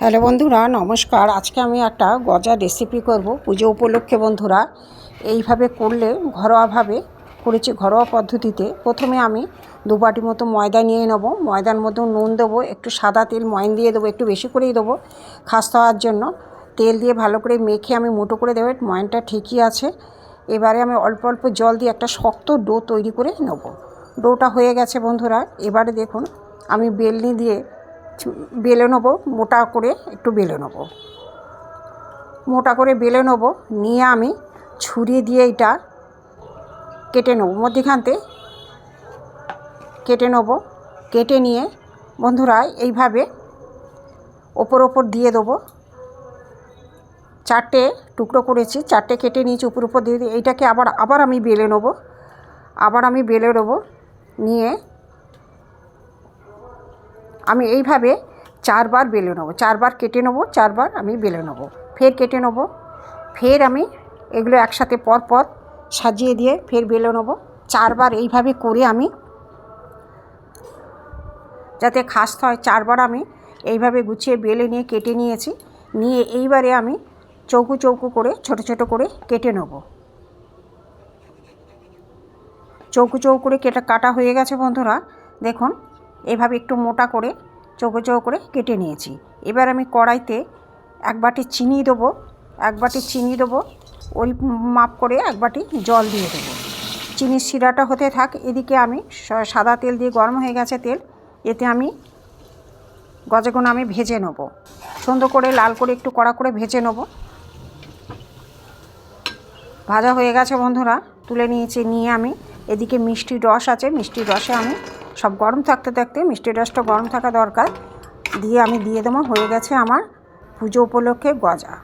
Hello বন্ধুরা, নমস্কার। আজকে আমি একটা গজা রেসিপি করব। পুজো উপলক্ষে বন্ধুরা, এইভাবে করলে ঘরোয়াভাবে করেছি ঘরোয়া পদ্ধতিতে। প্রথমে আমি দু বাটি মতো ময়দা নিয়ে নেব। ময়দার মধ্যে নুন দেবো, একটু সাদা তেল, ময়ন দিয়ে দেবো, একটু বেশি করেই দেবো খাস্তা হওয়ার জন্য। তেল দিয়ে ভালো করে মেখে আমি মুটো করে দেবো, ময়নটা ঠিকই আছে। এবারে আমি অল্প অল্প জল দিয়ে একটা শক্ত ডো তৈরি করে নেব। ডোটা হয়ে গেছে বন্ধুরা, এবারে দেখুন, আমি বেলনি দিয়ে বেলে নেব, মোটা করে একটু বেলে নেব। মোটা করে বেলে নেব, নিয়ে আমি ছুরি দিয়ে এটা কেটে নেব। মধ্যিখানতে কেটে নেব, কেটে নিয়ে বন্ধুরা এইভাবে ওপর ওপর দিয়ে দেবো। চারটে টুকরো করেছি, চারটে কেটে নিয়েছি উপর উপর দিয়ে। এইটাকে আবার আবার আমি বেলে নেব, আবার আমি বেলে নেব, নিয়ে আমি এইভাবে চারবার বেলে নেব, চারবার কেটে নেব, চারবার আমি বেলে নেব, ফের কেটে নেব, ফের আমি এগুলো একসাথে পর পর সাজিয়ে দিয়ে ফের বেলে নেব, চারবার এইভাবে করে আমি যাতে খাস্তা হয়, চারবার আমি এইভাবে গুছিয়ে বেলে নিয়ে কেটে নিয়েছি, নিয়ে এইবারে আমি চৌকো চৌকো করে, ছোট ছোট করে কেটে নেব। চৌকু চৌকু করে কেটে কাটা হয়ে গেছে বন্ধুরা, দেখুন এভাবে একটু মোটা করে, চৌকো চৌকো করে কেটে নিয়েছি। এবার আমি কড়াইতে এক বাটি চিনি দেবো, এক বাটি চিনি দেবো, ওই মাপ করে এক বাটি জল দিয়ে দেবো। চিনির শিরাটা হতে থাক, এদিকে আমি সাদা তেল দিয়ে গরম হয়ে গেছে তেল, এতে আমি গজাগুলো আমি ভেজে নেব। সুন্দর করে লাল করে একটু কড়া করে ভেজে নেব। ভাজা হয়ে গেছে বন্ধুরা, তুলে নিয়েছি, নিয়ে আমি এদিকে মিষ্টি রস আছে, মিষ্টি রসে আমি সব গরম থাকতে থাকতে মিষ্টি রসটা গরম থাকা দরকার। দিয়ে আমি দিয়ে দেবো, হয়ে গেছে আমার পুজো উপলক্ষে গজা।